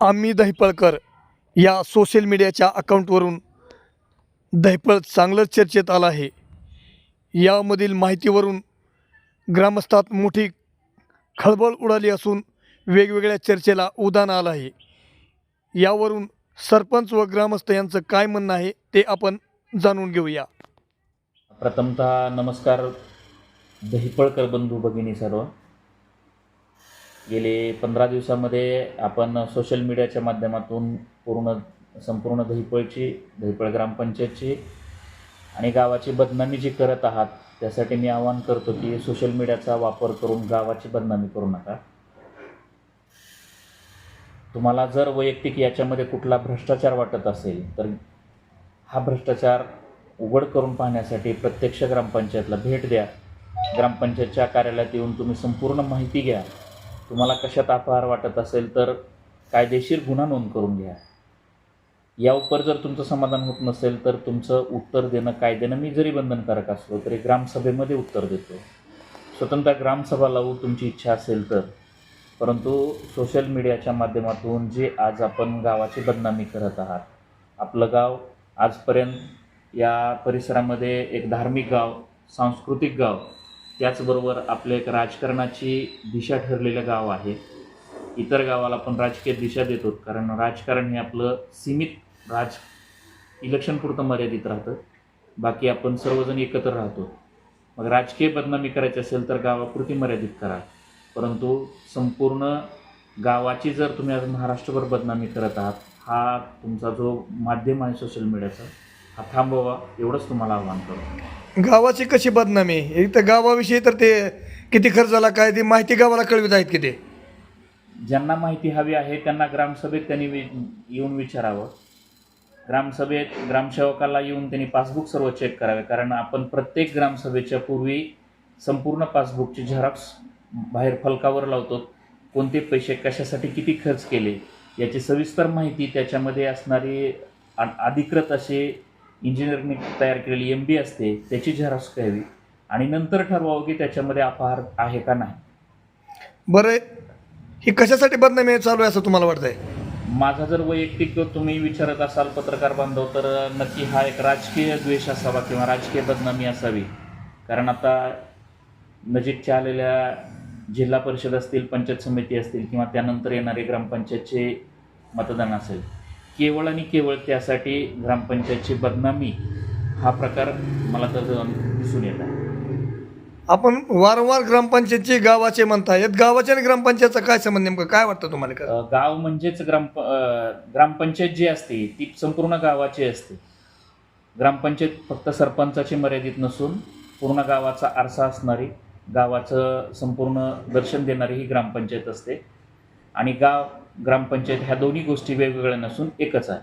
आम्ही दहिपळकर या सोशल मीडियाच्या अकाउंटवरून दहिपळ चांगलंच चर्चेत आलं आहे. यामधील माहितीवरून ग्रामस्थात मोठी खळबळ उडाली असून वेगवेगळ्या चर्चेला उदान आलं आहे. यावरून सरपंच व ग्रामस्थ यांचं काय म्हणणं आहे ते आपण जाणून घेऊया. प्रथमतः नमस्कार. दहिपळकर बंधू भगिनी सर्व. गेले पंधरा दिवसामध्ये आपण सोशल मीडियाच्या माध्यमातून पूर्ण संपूर्ण दहीपळची दहीपळ ग्रामपंचायतची आणि गावाची बदनामी जी करत आहात त्यासाठी मी आवाहन करतो की सोशल मीडियाचा वापर करून गावाची बदनामी करू नका. तुम्हाला जर वैयक्तिक याच्यामध्ये कुठला भ्रष्टाचार वाटत असेल तर हा भ्रष्टाचार उघड करून पाहण्यासाठी प्रत्यक्ष ग्रामपंचायतला भेट द्या. ग्रामपंचायतच्या कार्यालयात येऊन तुम्ही संपूर्ण माहिती घ्या. तुम्हाला कशात अपहार वाटत असेल तर कायदेशीर गुन्हा नोंद करून घ्या. या उपर जर तुमचं समाधान होत नसेल तर तुमचं उत्तर देणं कायद्यानं मी जरी बंधनकारक असलो तरी ग्रामसभेमध्ये उत्तर देतो. स्वतंत्र ग्रामसभा लावू तुमची इच्छा असेल तर. परंतु सोशल मीडियाच्या माध्यमातून जे आज आपण गावाची बदनामी करत आहात आपलं गाव आजपर्यंत या परिसरामध्ये एक धार्मिक गाव सांस्कृतिक गाव त्याचबरोबर आपलं एक राजकारणाची दिशा ठरलेलं गाव आहे. इतर गावाला पण राजकीय दिशा देतो. कारण राजकारण हे आपलं सीमित राज इलेक्शनपुरतं मर्यादित राहतं. बाकी आपण सर्वजण एकत्र राहतो. मग राजकीय बदनामी करायची असेल तर गावापुरती मर्यादित करा. परंतु संपूर्ण गावाची जर तुम्ही आज महाराष्ट्रभर बदनामी करत आहात हा तुमचा जो माध्यम आहे सोशल मीडियाचा हा थांबवा. एवढंच तुम्हाला आव्हान करतो. गावाची कशी बदनामी? एक तर गावाविषयी तर ते किती खर्च झाला काय ती माहिती गावाला कळवित आहेत की ते? ज्यांना माहिती हवी आहे त्यांना ग्रामसभेत त्यांनी वि येऊन विचारावं. ग्रामसभेत ग्रामसेवकाला येऊन त्यांनी पासबुक सर्व चेक करावे कारण आपण प्रत्येक ग्रामसभेच्या पूर्वी संपूर्ण पासबुकची झेरॉक्स बाहेर फलकावर लावतो. कोणते पैसे कशासाठी किती खर्च केले याची सविस्तर माहिती त्याच्यामध्ये असणारी आ- अधिकृत असे इंजिनिअरने तयार केलेली एम बी असते त्याची झेरॉक्स घ्यावी आणि नंतर ठरवावं की त्याच्यामध्ये अपहार आहे का नाही. बरं ही कशासाठी बदनामी चालू आहे असं तुम्हाला वाटतंय? माझा जर वैयक्तिक तुम्ही विचारत असाल पत्रकार बांधव तर नक्की हा एक राजकीय द्वेष असावा किंवा राजकीय बदनामी असावी. कारण आता नजीकच्या आलेल्या जिल्हा परिषद असतील पंचायत समिती असतील किंवा त्यानंतर येणारे ग्रामपंचायतचे मतदान असेल. केवळ आणि केवळ त्यासाठी ग्रामपंचायतची बदनामी हा प्रकार मला तर दिसून येत आहे. आपण वारंवार ग्रामपंचायतची गावाचे म्हणतायत गावाच्या आणि ग्रामपंचायतचा काय संबंध नेमकं? काय वाटतं तुम्हाला? का अ, गाव म्हणजेच ग्राम ग्रामपंचायत जी असते ती संपूर्ण गावाची असते. ग्रामपंचायत फक्त सरपंचाची मर्यादित नसून पूर्ण गावाचा आरसा असणारी गावाचं संपूर्ण दर्शन देणारी ही ग्रामपंचायत असते. आणि गाव ग्रामपंचायत ह्या दोन्ही गोष्टी वेगवेगळ्या नसून एकच आहे.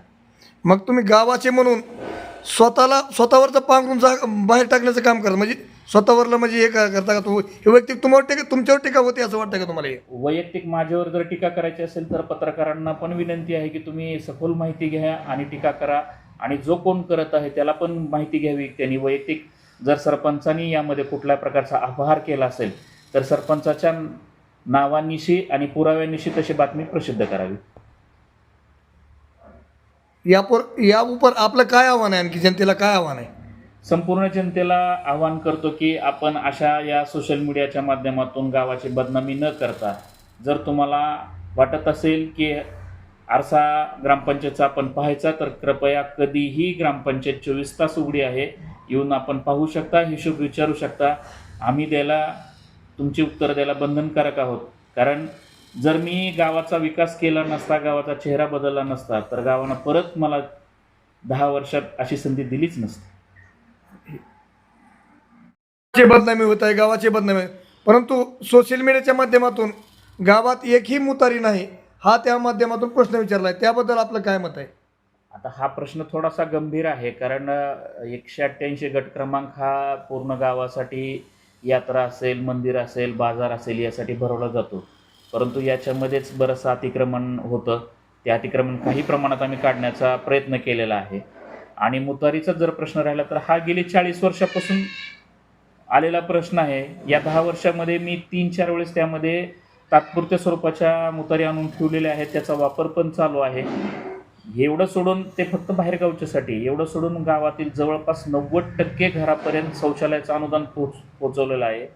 मग तुम्ही गावाचे म्हणून स्वतःला स्वतःवरचं पांघरून जा बाहेर टाकण्याचं काम करा म्हणजे स्वतःवरलं म्हणजे हे का- करता का तू? हे वैयक्तिक तुम्हावर टीका तुमच्यावर टीका होते असं वाटतं का तुम्हाला हे? वैयक्तिक माझ्यावर जर टीका करायची असेल तर पत्रकारांना पण विनंती आहे की तुम्ही सखोल माहिती घ्या आणि टीका करा. आणि जो कोण करत आहे त्याला पण माहिती घ्यावी. त्यांनी वैयक्तिक जर सरपंचांनी यामध्ये कुठल्या प्रकारचा अपहार केला असेल तर सरपंचाच्या नावानिशी आणि पुराव्यानिशी तशी बातमी प्रसिद्ध करावी. यापर या उपर आपलं काय आव्हान आहे? आणखी जनतेला काय आव्हान आहे? संपूर्ण जनतेला आवाहन करतो की आपण अशा या सोशल मीडियाच्या माध्यमातून गावाची बदनामी न करता जर तुम्हाला वाटत असेल की आरसा ग्रामपंचायतचा आपण पाहायचा तर कृपया कधीही ग्रामपंचायत चोवीस तास उघडी आहे. येऊन आपण पाहू शकता हिशोब विचारू शकता. आम्ही द्यायला तुमची उत्तरं द्यायला बंधनकारक आहोत. कारण जर मी गावाचा विकास केला नसता गावाचा चेहरा बदलला नसता तर गावानं परत मला दहा वर्षात अशी संधी दिलीच नसती. बदनामी होत आहे गावाचे बदनामी. परंतु सोशल मीडियाच्या माध्यमातून गावात एकही मुतारी नाही हा त्या माध्यमातून प्रश्न विचारला आहे त्याबद्दल आपलं काय मत आहे? आता हा प्रश्न थोडासा गंभीर आहे कारण एकशे अठ्ठ्याऐंशी गट क्रमांक हा पूर्ण गावासाठी यात्रा असेल मंदिर असेल बाजार असेल यासाठी भरवला जातो. परंतु याच्यामध्येच बरंचसं अतिक्रमण होतं. ते अतिक्रमण काही प्रमाणात आम्ही काढण्याचा प्रयत्न केलेला आहे. आणि मुतारीचा जर प्रश्न राहिला तर हा गेली चाळीस वर्षापासून आलेला प्रश्न आहे. या दहा वर्षामध्ये मी तीन चार वेळेस त्यामध्ये तात्पुरत्या स्वरूपाच्या मुतारी आणून ठेवलेल्या आहेत. त्याचा वापर पण चालू आहे. एवढं सोडून ते फक्त बाहेरगावच्यासाठी एवढं सोडून गावातील जवळपास नव्वद टक्के घरापर्यंत शौचालयाचं अनुदान पोच पोचवलेलं आहे.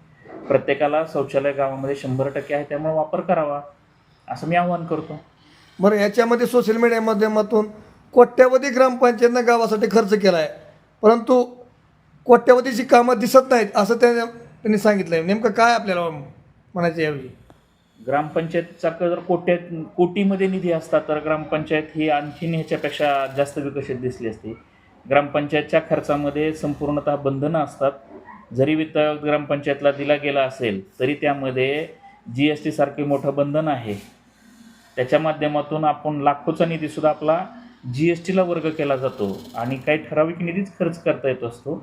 प्रत्येकाला शौचालय गावामध्ये शंभर टक्के आहे त्यामुळे वापर करावा असं मी आवाहन करतो. बरं याच्यामध्ये सोशल मीडिया माध्यमातून कोट्यावधी ग्रामपंचायतनं गावासाठी खर्च केला आहे परंतु कोट्यावधीची कामं दिसत नाहीत असं त्या त्यांनी सांगितलं आहे नेमकं काय आपल्याला म्हणायचं यावेळी? ग्रामपंचायतचा जर कोट्यात कोटीमध्ये निधी असता तर ग्रामपंचायत ही आणखीन ह्याच्यापेक्षा जास्त विकसित दिसली असती. ग्रामपंचायतच्या खर्चामध्ये संपूर्णतः बंधनं असतात. जरी वित्त ग्रामपंचायतला दिला गेला असेल तरी त्यामध्ये जी एस टीसारखे मोठं बंधन आहे. त्याच्या माध्यमातून आपण लाखोचा निधीसुद्धा आपला जी एस टीला वर्ग केला जातो आणि काही ठराविक निधीच खर्च करता येत असतो.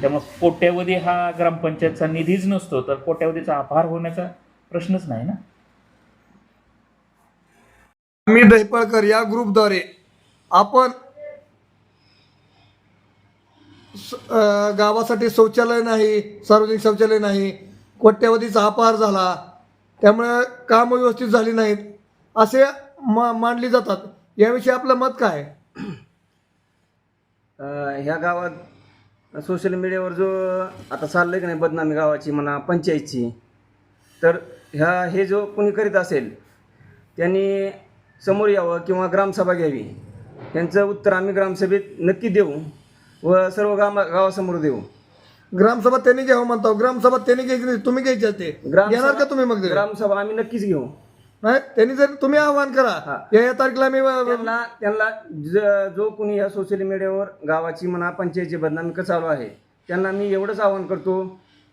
त्यामुळे कोट्यावधी हा ग्रामपंचायतचा निधीच नसतो तर कोट्यावधीचा आभार होण्याचा प्रश्नच नाही ना? मी दहिपळकर या ग्रुपद्वारे आपण गावासाठी शौचालय नाही सार्वजनिक शौचालय नाही कोट्यावधीचा अपहार झाला त्यामुळे कामं व्यवस्थित झाली नाहीत असे मा मांडली जातात. याविषयी आपलं मत काय ह्या गावात सोशल मीडियावर जो आता चाललं की नाही बदनामी गावाची म्हणा पंचायतची तर ह्या हे जो कोणी करीत असेल त्यांनी समोर यावं किंवा ग्रामसभा घ्यावी. त्यांचं उत्तर आम्ही ग्रामसभेत नक्की देऊ व सर्व गाव गावासमोर देऊ. ग्रामसभा त्यांनी घ्यावं म्हणतो ग्रामसभा त्यांनी घ्यायची नाही तुम्ही घ्यायची असते घेणार का तुम्ही मग ग्रामसभा आम्ही नक्कीच घेऊ. नाही त्यांनी जर तुम्ही आव्हान करा. या या तारखेला मी त्यांना त्यांना ज- जो कोणी ह्या सोशल मीडियावर गावाची म्हणा पंचायतची बदनामी का चालू आहे त्यांना मी एवढंच आवाहन करतो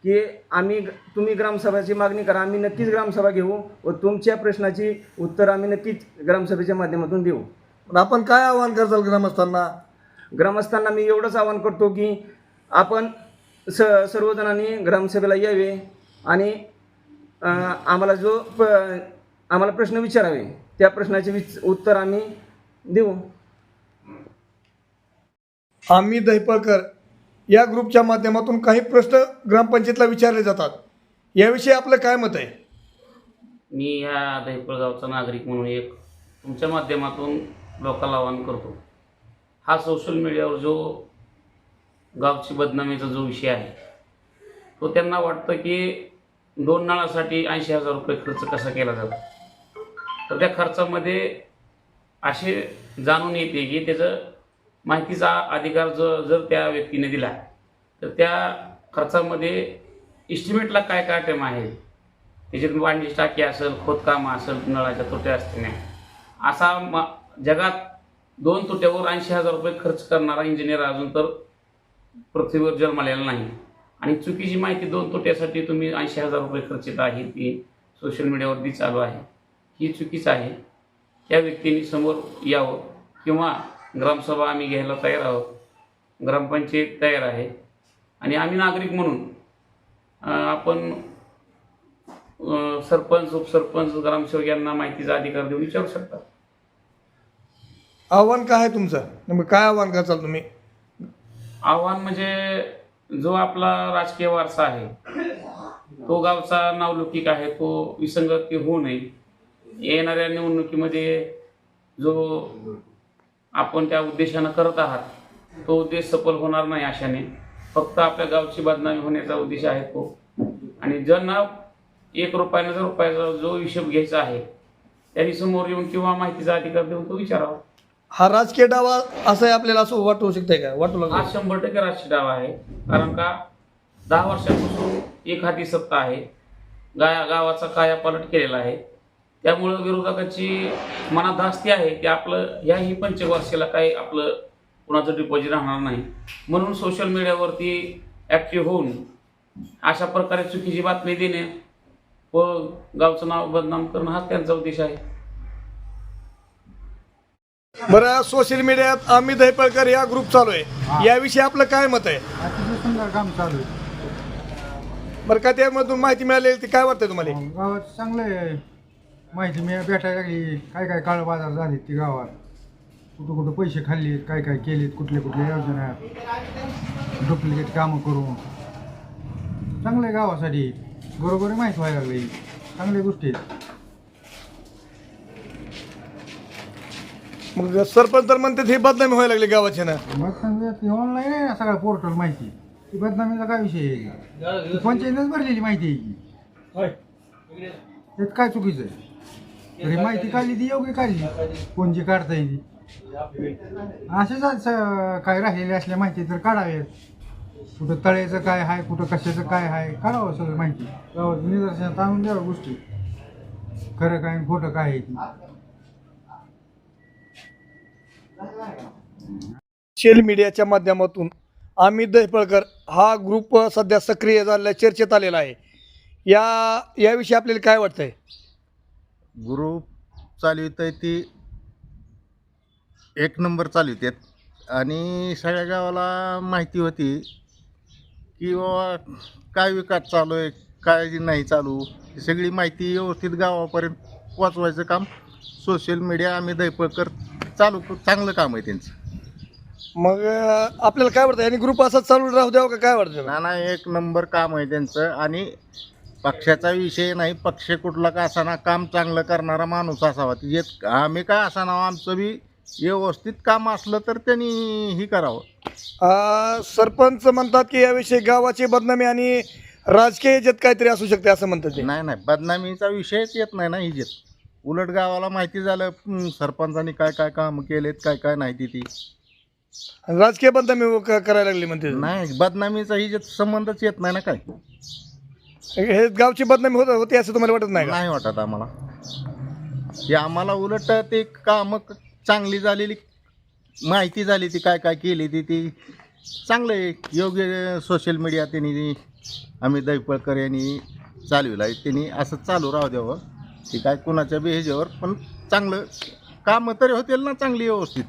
की आम्ही तुम्ही ग्रामसभाची मागणी करा आम्ही नक्कीच ग्रामसभा घेऊ व तुमच्या प्रश्नाची उत्तर आम्ही नक्कीच ग्रामसभेच्या माध्यमातून देऊ. आपण काय आव्हान करताल ग्रामस्थांना? ग्रामस्थांना मी एवढंच आवाहन करतो की आपण स सर्वजणांनी ग्रामसभेला यावे आणि आम्हाला जो प आम्हाला प्रश्न विचारावे त्या प्रश्नाचे विच उत्तर आम्ही देऊ. आम्ही दहिपळकर या ग्रुपच्या माध्यमातून काही प्रश्न ग्रामपंचायतला विचारले जातात. याविषयी आपलं काय मत आहे? मी ह्या दहिपळगावचा नागरिक म्हणून एक तुमच्या माध्यमातून लोकांना आवाहन करतो. हा सोशल मीडियावर जो गावची बदनामीचा जो विषय आहे तो त्यांना वाटतं की दोन नळासाठी ऐंशी हजार रुपये खर्च कसा केला जातो? तर त्या खर्चामध्ये असे जाणून येते की त्याचं माहितीचा अधिकार जर जर त्या व्यक्तीने दिला तर त्या खर्चामध्ये इस्टिमेटला काय काय टेम आहे? त्याच्यात वांडी टाकी असेल खोदकाम असेल नळाच्या तुट्या असतील असा म जगात दोन तुट्यावर ऐंशी हजार रुपये खर्च करणारा इंजिनियर अजून तर पृथ्वीवर जन्मलेला नाही. आणि चुकीची माहिती दोन तुट्यासाठी तुम्ही ऐंशी हजार रुपये खर्चित आहे ती सोशल मीडियावरती चालू आहे. ही चुकीचं आहे. त्या व्यक्तीने समोर यावं किंवा ग्रामसभा आम्ही घ्यायला तयार आहोत. ग्रामपंचायत तयार आहे. आणि आम्ही नागरिक म्हणून आपण सरपंच उपसरपंच ग्रामसेवक यांना माहितीचा अधिकार देऊन विचारू शकतात आव्हान काय आहे तुमचं? नेमकं काय आव्हान करताल तुम्ही? आव्हान म्हणजे जो आपला राजकीय वारसा आहे तो गावचा नावलौकिक आहे तो विसंगती होऊ नये. येणाऱ्या निवडणुकीमध्ये जो आपण त्या उद्देशानं करत आहात तो उद्देश सफल होणार नाही अशाने. फक्त आपल्या गावची बदनामी होण्याचा उद्देश आहे तो. आणि ज्यांना एक रुपयानं जर रुपयाचा जो हिशोब घ्यायचा आहे त्यांनी समोर येऊन किंवा माहितीचा अधिकार देऊन तो विचारावा. हा राजकीय डावा असं आहे आपल्याला असं वाटू शकतंय का? वाटू हा लागलं शंभर टक्के राष्ट्रीय डाव आहे. कारण का दहा वर्षापासून एक हाती सत्ता आहे. गाया गावाचा कायापालट केलेला आहे. त्यामुळं विरोधकाची मनात धास्ती आहे की आपलं ह्याही पंचवर्षाला काही आपलं कुणाचं डिपॉझिट राहणार नाही. म्हणून सोशल मीडियावरती ॲक्टिव्ह होऊन अशा प्रकारे चुकीची बातमी देणे व गावचं नाव बदनाम करणं हाच त्यांचा उद्देश आहे. बरं सोशल मीडियात आम्ही दहिपळकर या ग्रुप चालू आहे. याविषयी आपलं काय मत आहे? अतिशय सुंदर काम चालू आहे बरं का त्यामधून माहिती मिळाली ती काय वाटतं तुम्हाला? गावात चांगले माहिती मी भेटायला लागली. काय काय काळ बाजार झाले ती गावात? कुठं कुठं पैसे खाल्लेत काय काय केलेत कुठल्या कुठल्या योजना डुप्लिकेट कामं करून. चांगल्या गावासाठी बरोबर माहिती व्हायला लागली. चांगल्या गोष्टी मग सरपंच तर म्हणतात हे बदनामी व्हायला लागली गावाची ना. मग ऑनलाईन आहे ना सगळं पोर्टल माहिती. ती बदनामीचा काय विषय आहे? पंचायतच भरलेली माहिती आहे की. काय चुकीचं आहे? तरी माहिती काढली ती योग्य काढली. कोणजी काढता येईल असेच काय राहिलेले असल्या माहिती तर काढावेत. कुठं तळ्याचं काय आहे कुठं कशाचं काय आहे काढावं सगळं माहिती. गावात निदर्शनात आणून द्यावं गोष्टी. खरं काय खोटं काय आहे ती. सोशल मीडियाच्या माध्यमातून अमित दहिपळकर हा ग्रुप सध्या सक्रिय झालेला चर्चेत आलेला आहे. या याविषयी आपल्याला काय वाटतंय? ग्रुप चालवित आहे ती एक नंबर चालवितात आणि सगळ्या गावाला माहिती होती की बाबा काय विकास चालू आहे काय नाही चालू ही सगळी माहिती व्यवस्थित गावापर्यंत पोचवायचं काम सोशल मीडिया आम्ही दैपळकर चालू चांगलं काम आहे त्यांचं. मग आपल्याला काय वाटतं आणि ग्रुप असाच चालू राहू द्यावं का? काय वाटतं नाना एक नंबर काम आहे त्यांचं. आणि पक्षाचा विषय नाही पक्ष कुठला का असाना काम चांगलं करणारा माणूस असावा. जे आम्ही काय असाना आमचं बी व्यवस्थित काम असलं तर त्यांनी ही करावं. सरपंच म्हणतात की याविषयी गावाची बदनामी आणि राजकीय याच्यात काहीतरी असू शकते असं म्हणतात ते. नाही नाही बदनामीचा विषयच येत नाही ना हिजेत उलट गावाला माहिती झालं हं, सरपंचांनी काय काय काम केलेत काय काय नाही ती ती आणि राजकीय बदनामी क- करायला लागली म्हणते. नाही बदनामीचा हिजेत संबंधच येत नाही ना काय? हे गावची बदनामी होत होती असं तुम्हाला वाटत नाही का? नाही वाटत आम्हाला. हे आम्हाला उलट ते काम चांगली झालेली माहिती झाली ती काय काय केली ती ती चांगलं आहे. योग्य सोशल मीडिया त्यांनी आम्ही दैपळकर यांनी चालविला आहे. त्यांनी असं चालू राहू द्यावं. ती काय कुणाच्या बी ह्याच्यावर पण चांगलं कामं तरी होतील ना चांगली व्यवस्थित.